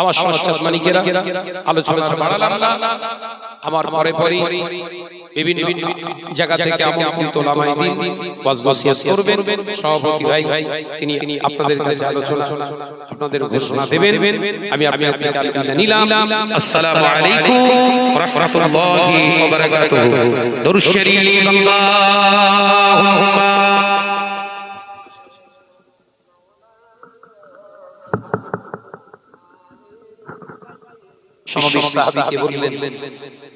আমার সমাজ মানিকেরা আলোচনা বাড়ালাম না। আমার পরে পরে বিভিন্ন জায়গা থেকে আমন্ত্রিত লামাই দিন ওয়াজ করবেন। সভাপতি ভাই ভাই তিনি আপনাদের কাছে আলোচনা আপনাদের ঘোষণা দেবেন। আমি আপনাদের থেকে আলবিদা নিলাম। আসসালামু আলাইকুম। ওয়া রাহমাতুল্লাহি ওয়া বারাকাতুহু। দরুদ শরীফ। আল্লাহুম্মা সমাবেশ সাহাবীকে বললেন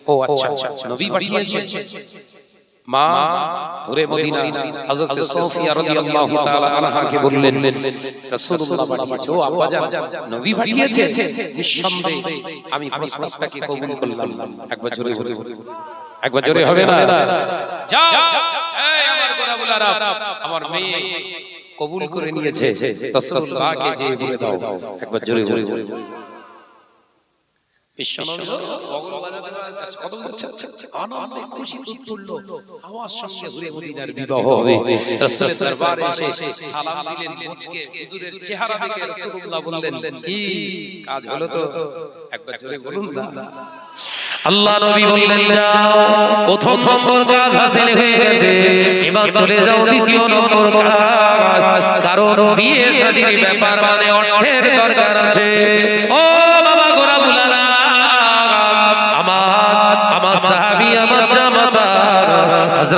ও আচ্ছা নবী পাঠিয়েছে মা ঘুরে মদিনা হযরত সোফিয়া রাদিয়াল্লাহু তাআলা আনহাকে বললেন রাসূলুল্লাহ পাঠিয়েছে ও আব্বা জান নবী পাঠিয়েছে নিঃসন্দেহে আমি প্রস্তাবটাকে কবুল করলাম একবার জোরে জোরে একবার জোরে হবে না যাও এই আমার মেয়ে কবুল করে নিয়েছে রাসূলুল্লাহকে যে বলে দাও একবার জোরে জোরে বিশ্বনবী বগল বাজাতে বাজাতে কত করছে আনন্দে খুশি উৎফুল্ল আমার সঙ্গে ঘুরে মদিনার বিবাহ হবে রাসূলের দরবারে এসে সালাম দিলেন মুচকে হুজুরের চেহারা দেখে রাসূলুল্লাহ বললেন কি কাজ হলো তো একবার জোরে বলুন না আল্লাহ নবী বললেন যাও প্রথম নম্বর কাজ হাসিল হয়ে গেছে এবার চলে যাও দ্বিতীয় নম্বর কাজ কারণ বিয়ে শাদীর ব্যাপার মানে অর্থের দরকার আছে ও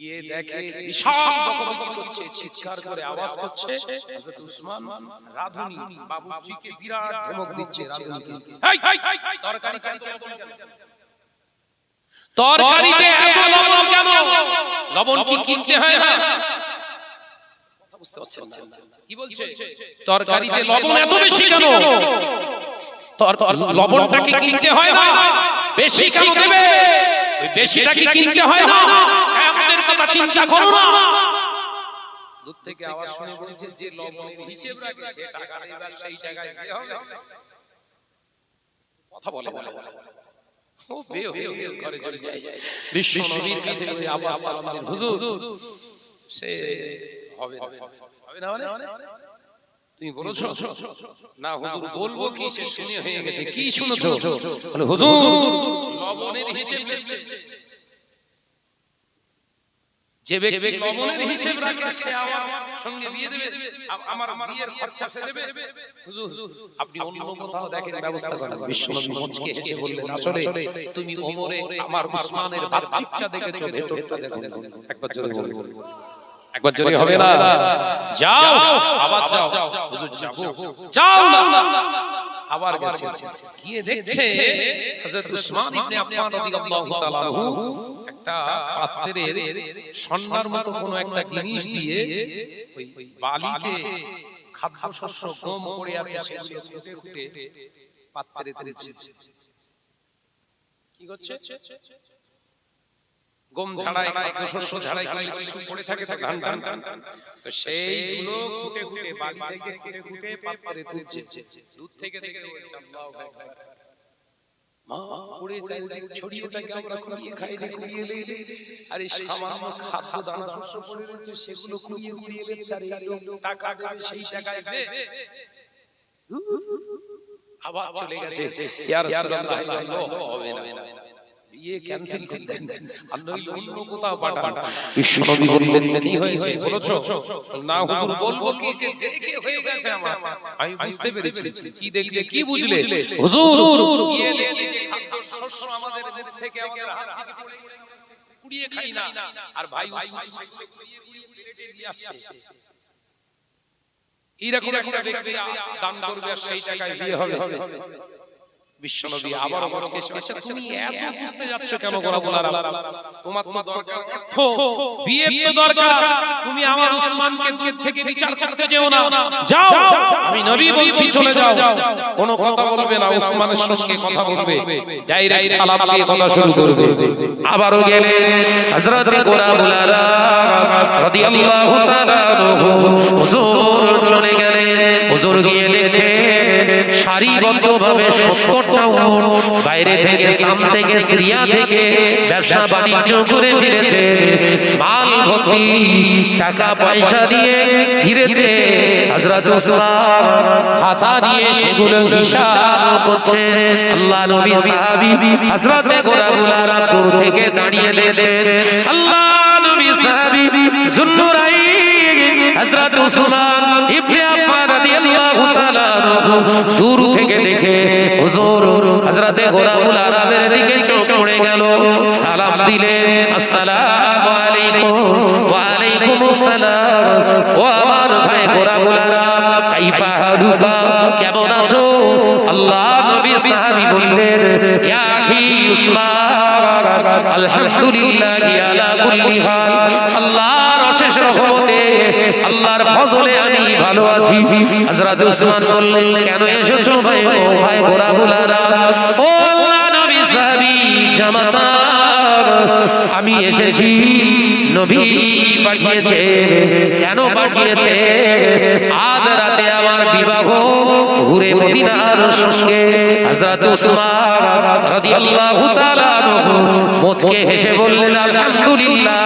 গিয়ে দেখে বিশাল বকবকি করছে চিৎকার করে আওয়াজ করছে হযরত উসমান রাধুনি বাবুজিকে বিরাট ধমক দিচ্ছে রাধুনিকে। তরকারি কেন তরকারিতে এত লবণ কেন? লবণ কি কিনতে হয় না? কথা বুঝতে পারছেন কি বলছে? তরকারিতে লবণ এত বেশি কেন? লবণটাকে কিনতে হয় না? বেশি কেন দেবে? বেশিটাকে কিনতে হয় না? চিন্তা করো না। দূর থেকে আওয়াজ শুনে বলছে যে লবণের হিসেব রাখে সে টাকা এবার সেই জায়গায় দিয়ে হবে। কথা বলে বলে বলে। ও বে ঘরে চলে যায়। বিশ্ব নবীর কাছে যে আওয়াজ সালাম হুজুর সে হবে না হবে না মানে তুমি বলেছ? না হুজুর বলব কি সে শুনে হয়ে গেছে? কি শুনেছো? বলে হুজুর লবণের হিসেব। যে ব্যক্তি লবণের হিসেব রাখে সে আমার সঙ্গে দিয়ে দেবে আমার বিয়ের খরচা দেবে। হুজুর আপনি অন্য কোথাও দেখেন ব্যবস্থা করেন। বিশ্বনবী মুচকে হেসে বললেন আসলে তুমি ওমরে আমার উসমানের বাহ্যিকটা দেখেছ ভেতরটা দেখো একবার জোরে বলুন। একবার জোরে হবে না? যাও আবার যাও। হুজুর যাব যাও না। আবার গেছে গিয়ে দেখছে হযরত উসমান ইবনে আফফান রাদিয়াল্লাহু তাআলা আনহু একটা পাত্রের স্বর্ণার মতো কোনো একটা জিনিস দিয়ে ওই বালিতে খাদ্য শস্য গম পড়ে আছে সেগুলো খুঁটে খুঁটে পাত্রে তুলছে কি করছে? গম ঝাড়াই খাদ্য শস্য ঝাড়াই খাইলে কিছু পড়ে থাকে তো ধান ধান। তো সেইগুলো খুঁটে খুঁটে বালি থেকে খুঁটে খুঁটে পাত্রে তুলছে দুধ থেকে থেকে বলছে আল্লাহু আকবার মা পড়ে চারিদিক ছড়িয়ে থাকে আমরা কুড়িয়ে খাই রে কুড়িয়ে লে লে। আরে সামান্য খাদ্য দানা শস্য পড়ে রয়েছে সেগুলো কুড়িয়ে কুড়িয়ে লে চারিদিকে টাকা দেবে সেই টাকায় দে আবার চলে গেছে। ইয়া রাসূলুল্লাহ হবে না। বিয়ে ক্যান্সেল করে দেন আর অন্য কোথাও পাঠান। বিশ্বনবী বললেন কি হয়েছে? বলেছ? না হুজুর বলব কি যে দেখে হয়ে গেছে আমার। আমি বুঝতে পেরেছি। কি দেখলে কি বুঝলে? হুজুর গিয়ে দেখি যে খাদ্য শস্য আমাদের মুখ থেকে আমাদের হাত থেকে পড়ে কুড়িয়ে খাই না। আর ভাই উসমান সেগুলো কুড়িয়ে কুড়িয়ে প্লেটে নিয়ে আসছে। এইরকম একটা ব্যক্তি দান করবে আর সেই টাকায় বিয়ে হবে। বিশ্বনবী আবার মজকে আচ্ছা তুমি এত বুঝতে যাচ্ছ কেন গোরা বলার তোমার তো দরকার অর্থ বিয়ের তো দরকার। তুমি আমার উসমানকে দূর থেকে বিচার করতে যেও না। যাও আমি নবী বলছি চলে যাও। কোনো কথা বলবে না উসমানের সঙ্গে কথা বলবে। ডাইরেক্ট সালাম দিয়ে কথা শুরু করবে। আবারও গেলে হযরত রাদিয়াল্লাহু তাআলা হুজুর চলে গেলেন। হুজুর গিয়ে সারিবদ্ধভাবে 70টা উট বাইরে থেকে সাম থেকে সিরিয়া থেকে ব্যবসা বাণিজ্য করে ফিরেছে, মাল ভর্তি টাকা পয়সা দিয়ে ফিরেছে, হযরত উসমান খাতা দিয়ে সেগুলো হিসাব করছে। আল্লাহ নবী সাহাবী হযরত গোরাবুলারা দূর থেকে দাঁড়িয়ে দেখছেন আল্লাহ নবী সাহাবী, জুন্নুরাই, হযরত উসমান ইবনে দূর থেকে দেখে হুজুর হযরত গোলামুল আরামের দিকে চোখ পড়ে গেল। সালাম দিলে আসসালামু আলাইকুম ওয়া আলাইকুমুস সালাম ও আমার ভাই গোলামুল আরাম কাইফা হালুকা কেমন আছো? আল্লাহ নবী সাহাবী বললেন, ইয়া উসমান কুল্লি হাল, আল্লাহর অশেষ রহমতে, আল্লাহর ফজলে আমি ভালো আছি। হযরত উসমান বললেন, কেন এসেছ ভাই, ও ভাই গোলাগুলারা ও আল্লাহ নবী সাহাবী, জামাতা আমি এসেছি নবী পাঠিয়েছে কেন পাঠিয়েছে? আজ রাতে আমার বিবাহ ঘুরে মদিনার সঙ্গে হযরত উসমান রাদিয়াল্লাহু তাআলা আনহু মুচকে হেসে বললেন আলহামদুলিল্লাহ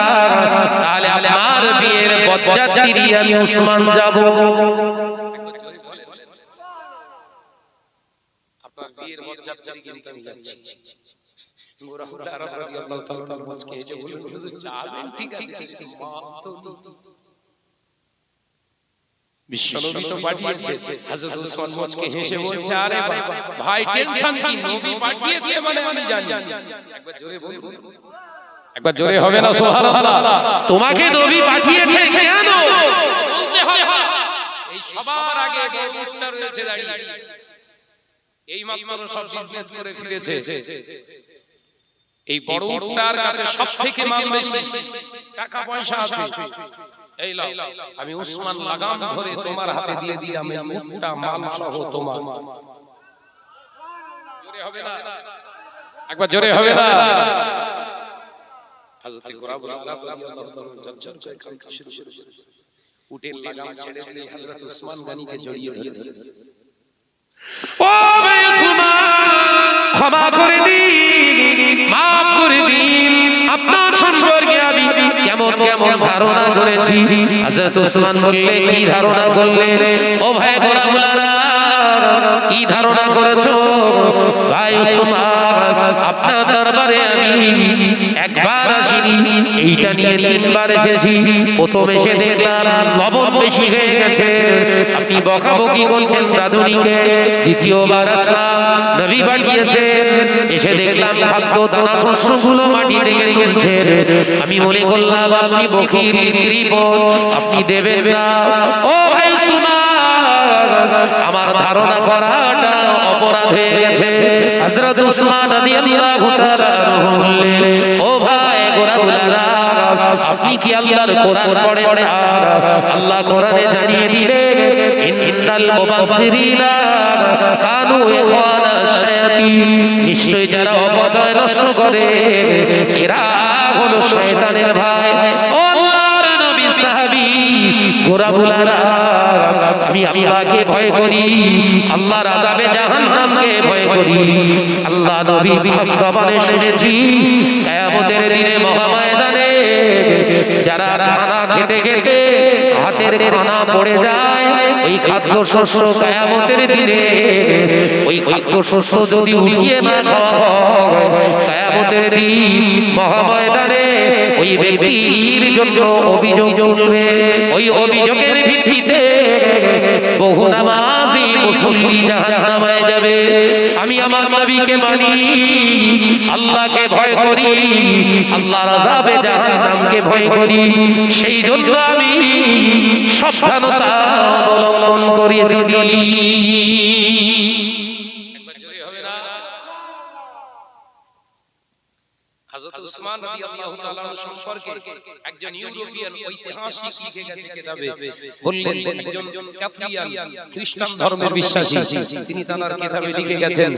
তাহলে আমার বিয়ের বরযাত্রী আমি উসমান যাব। আপনার বিয়ের বরযাত্রী কিন্তু আমি যাচ্ছি। গোরাহুল রাদিয়াল্লাহু তাআলা মজকে এসে বললেন হুজুর যাবেন ঠিক আছে কিন্তু মত তো বিশ্বনবী তো পাঠিয়েছে হযরত উসমান মজকে হেসে বলছে আরে ভাই ভাই টেনশন কি? নবী পাঠিয়েছে মানে আমি জানি একবার জোরে বলুন। একবার জোরে হবে না সুবহানাল্লাহ। তোমাকে নবী পাঠিয়েছে কেন? বলতে হয় এই সবার আগে গৌরবটা রয়েছে দাঁড়িয়ে। এই মাত্র সব বিজনেস করে ফিরেছে। এই বড় উটটার কাছে সব থেকে মাল বেশি টাকা পয়সা আছে। এই লাও। আমি উসমান লাগাম ধরে তোমার হাতে দিয়ে দিলাম এই উটটা মাল সহ তোমার। জোরে হবে না। একবার জোরে হবে না। হযরত গোরাব রাদিয়াল্লাহু তাআলা জজ্জর করে শুরু উটের লাগাম ছেড়ে দিয়ে হযরত উসমান গনিকে জড়িয়ে ধরেছে। ও ভাই উসমান! ক্ষমা করে দিন, মাফ করে দিন। আপনার সম্পর্কে আমি কেমন কেমন ধারণা করেছি। বললে, কি ধারণা করলে ও ভাই কি ধারণা করেছ? ভাই উসমান আপনার দরবারে আমি একবার আসিনি। এইটা নিয়ে তিনবার এসেছি। প্রথম এসে দেখলাম বেশি হয়ে গেছে। আপনি বকাবকি করছেন রাধুনিকে দ্বিতীয়বার আসলাম। নবী পাঠিয়েছেন। এসে দেখলাম খাদ্য দানা শস্যগুলো মাটি থেকে তুলছেন আমি মনে করলাম, আপনি বকির আপনি দেবেন না। ও ভাই সুমা, আমার ধারণা করাটা অপরাধ হয়ে গেছে। হযরত উসমান রাদিয়াল্লাহু তাআলা বললেন, ও ভাই আপনি কি আল্লাহর কোরআন পড়েন আল্লাহ কোরআনে জানিয়ে দিলেন ইন্নাল মুবাসসিরিনা কানু ইখওয়ানা শায়াতিন। নিশ্চয়ই যারা অপচয় নষ্ট করে, এরা হলো শয়তানের ভাই। ও আল্লাহর নবী সাহাবী গোরাগুলারা আমি আল্লাহকে ভয় করি, আল্লাহর আযাবে জাহান্নামকে ভয় করি। আল্লাহ নবী শুনেছি, কিয়ামতের দিনে যারা খেতে খেতে হাতের খানা পড়ে যায়। ওই খাদ্য শস্য কায়ামতের দিনে, ওই খাদ্য শস্য যদি উঠিয়ে না কায়ামতের দিন মহাময়দানে ওই ব্যক্তির জন্য অভিযোগ উঠবে। ওই অভিযোগের ভিত্তিতে বহু নামাজি আমি আমার নবীকে মানি, আল্লাহকে ভয় করি, আল্লাহর আযাবে জাহান্নামকে ভয় করি। সেই জন্য আমি সাবধানতা অবলম্বন করে। চলি একবার জোরে হবে না উসমান রাদিয়াল্লাহু তাআলা সম্পর্কে একজন ইউরোপিয়ান ঐতিহাসিক লিখে গেছে কিতাবে। বললেন একজন ক্যাথলিয়ান খ্রিস্টান ধর্মের বিশ্বাসী। তিনি তার কিতাবে লিখে গেছেন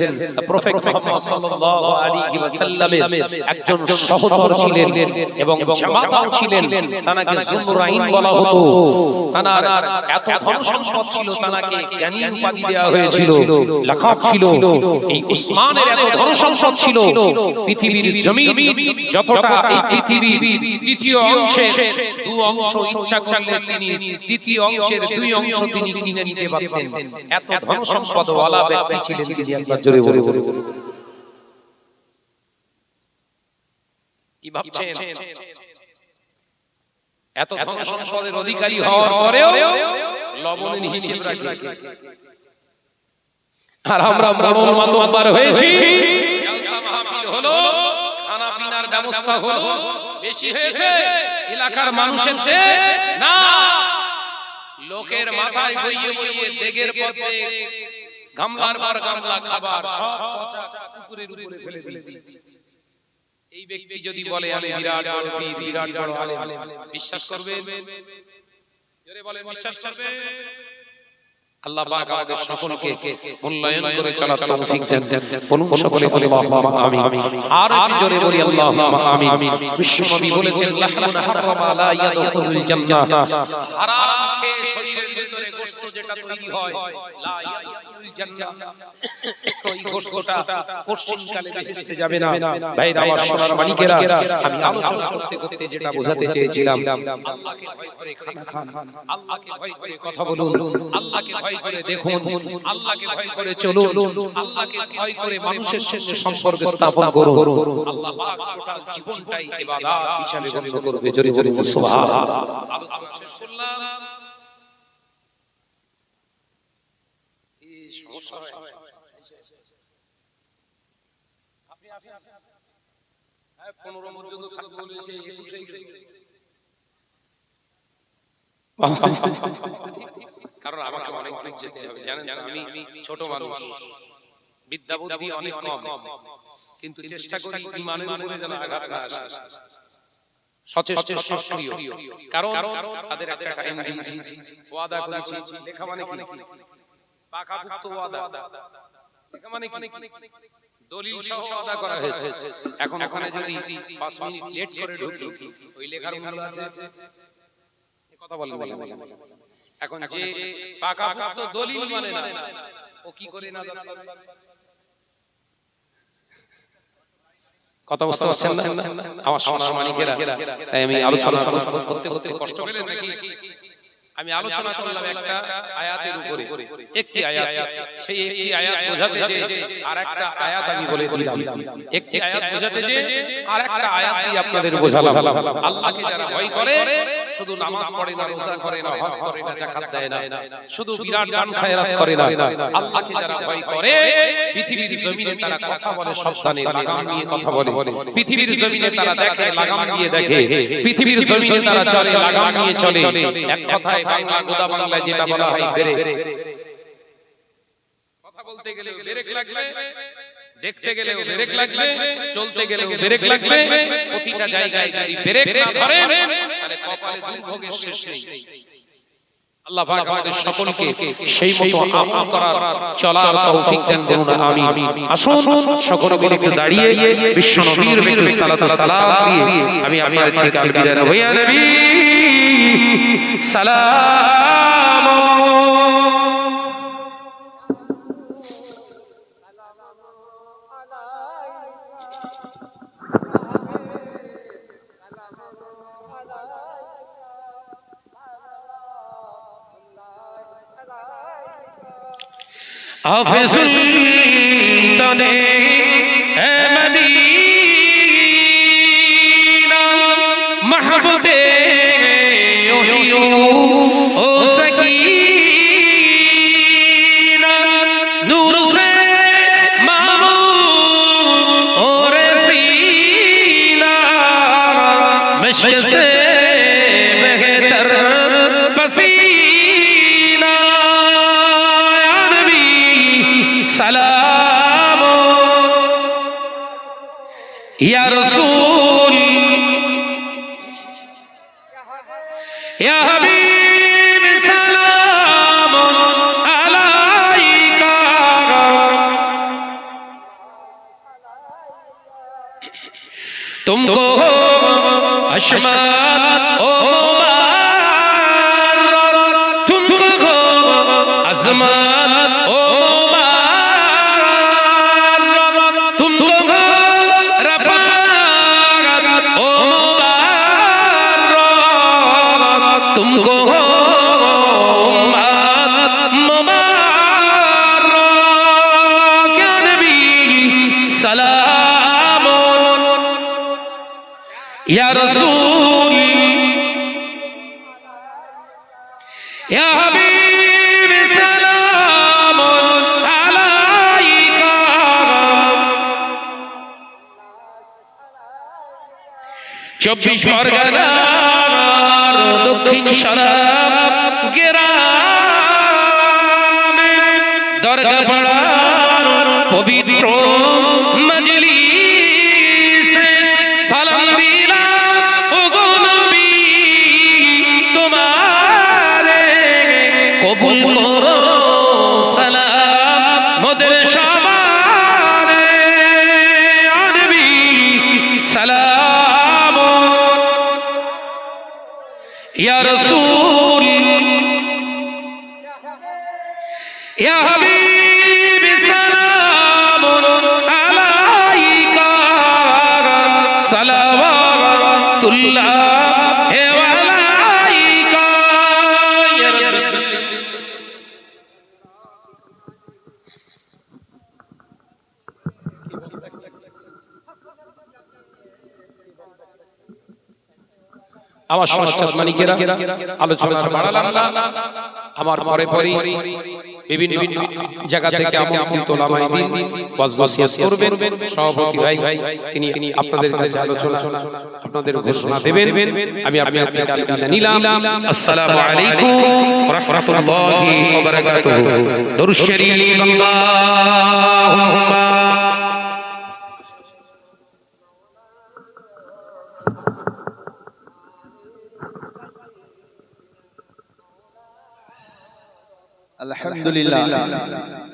প্রফেট মুহাম্মদ সাল্লাল্লাহু আলাইহি ওয়াসাল্লামের একজন সহচর ছিলেন এবং জামাতাও ছিলেন। তানাকে জুমরাইন বলা হতো। তানার এত ধন সম্পদ ছিল তানাকে জ্ঞানী উপাধি দেওয়া হয়েছিল। লেখক ছিল। এই উসমানের এত ধন সম্পদ ছিল। পৃথিবীর যতটা এই দ্বিতীয় অংশের দু অংশ ইচ্ছা করলে তিনি দ্বিতীয় অংশের দুই অংশ তিনি কিনে নিতে পারতেন। এত ধন সম্পদ ওয়ালা ব্যক্তি ছিলেন তিনি একবার জোরে বলে বলে কি ভাবছেন? এত ধন সম্পদের অধিকারী হওয়ার পরেও লবণের হিসেব রাখি। আর আমরা ব্রাহ্মণ মাতবার হয়েছি। হলো ব্যবস্থা হলো বেশি হয়েছে এলাকার মানুষের না। লোকের মাথায় বইয়ে বইয়ে দেগের পথে গামলার পর গামলা খাবার সব পুকুরের উপরে ফেলে দিয়েছি। এই ব্যক্তি যদি বলে আমি বিরাট বড় পীর বিরাট বড় আলেম বিশ্বাস করবে জোরে বলেন বিশ্বাস করবে আল্লাহ পাক আমাদের সকলকে মূল্যায়ন করে চলার তৌফিক দেন। বলুন সকলে বলি আল্লাহুম্মা আমিন আর একটু জোরে বলি আল্লাহুম্মা আমিন। বিশ্বনবী বলেছেন লাহমুন হারামা লা ইয়াদখুলুল জান্নাহ। হারাম খেয়ে শরীরের ভিতরে গোশত যেটা তৈরি হয় লা ওই গোশতটা পশ্চিমকালে বেহেশতে যাবে না। ভাইরা আমার সোনার মানিকেরা আমি আলোচনা করতে করতে যেটা বোঝাতে চেয়েছিলাম। আল্লাহকে ভয় করে খানা খান আল্লাহকে ভয় করে কথা বলুন। আল্লাহকে ভয় করে দেখুন। আল্লাহকে ভয় করে চলুন। আল্লাহকে ভয় করে মানুষের সঙ্গে সম্পর্ক স্থাপন করুন। আল্লাহ পাক টোটাল জীবনটাই ইবাদত হিসাবে গণ্য করবে জোরে জোরে সুবহানাল্লাহ। আলোচনা শেষ করলাম এই সমস্যা হয়। আপনি আসেন হ্যাঁ পনেরো পর্যন্ত থাকতে বলেছে একুশে কারণ আমাকে অনেক দূর যেতে হবে জানেন আমি ছোট মানুষ। বিদ্যা বুদ্ধি অনেক কম। কিন্তু চেষ্টা করি ইমানের উপরে যেন আঘাত না আসে। সচেষ্ট সক্রিয়। কারণ তাদের একটা টাইম দিয়েছি ওয়াদা করেছি লেখা মানে কি? ওয়াদা। মানে দলিল সহ ওয়াদা করা হয়েছে। এখন ওখানে যদি 5 মিনিট লেট করে ঢুকি ওই লেখার মূল্য আছে। কথা বলেন বলেন বলেন। এখন যে পাকাপুক্ত দলিল মানে না ও কি করে না কথা বুঝতে পারছেন না? আমার সোনার মানিকেরা তাই আমি আলোচনা করতে করতে কষ্ট পেলেন নাকি? আমি আলোচনা করলাম একটা আয়াতের উপরে। একটি আয়াত। সেই একটি আয়াত বোঝাতে যে আর একটা আয়াত আমি বলে দিলাম। একটি আয়াত বোঝাতে যে আর একটা আয়াত দিয়ে আপনাদের বোঝালাম। আল্লাহকে যারা ভয় করে শুধু নামাজ পড়ে না রোজা করে না হজ করে না যাকাত দেয় না। শুধু বিরাট দান খায়রাত করে না। আল্লাহকে যারা ভয় করে পৃথিবীর জমিনে তারা কথা বলে সাবধানে লাগাম নিয়ে কথা বলে। পৃথিবীর জমিনে তারা দেখে লাগাম দিয়ে দেখে। পৃথিবীর জমিনে তারা চলে লাগাম নিয়ে চলে। এক কথায় বাংলা গোদা বাংলায় যেটা বলা হয় বেরে কথা বলতে গেলে ব্রেক লাগবে দেখতে গেলেও ব্রেক লাগবে চলতে গেলেও ব্রেক লাগবে প্রতিটা জায়গায় যদি ব্রেক না ধরে তাহলে কপালে দুর্ভোগের শেষ নেই। আল্লাহ পাক আমাদের সকলকে সেই মতো আমল করার চলার তৌফিক দান করুন। আমিন। আসুন সকলে মিলে একটু দাঁড়িয়ে বিশ্ব নবীর একটু সালাত ও সালাম দিয়ে আমি আপনাদের থেকে আল বিদায় নেব। ইয়া নবী। সালাম। হাফিজুল তনে ইয়া রসুল। ইয়া হাবিব সালাম আলাইকা। তুমকো আশমা। চব্বিশ পরগনা দক্ষিণ সারা গেরামে দরগা পবিত্র ইয়া আমার সমাজচাঁদ মানিকেরা আলোচনা বাড়ালাম না। আমার পরে পরে বিভিন্ন জায়গা থেকে আমন্ত্রিত লামাই দিন ওয়াজ ওয়াসিয়াত করবেন। সভাপতি ভাই তিনি আপনাদের কাছে আলোচনা আপনাদের ঘোষণা দেবেন। আমি আপনার থেকে আলবিদা নিলাম। আসসালামু আলাইকুম ওয়া রাহমাতুল্লাহি ওয়া বারাকাতুহু। দরুদ শরীফ। আল্লাহুম্মা الحمد لله.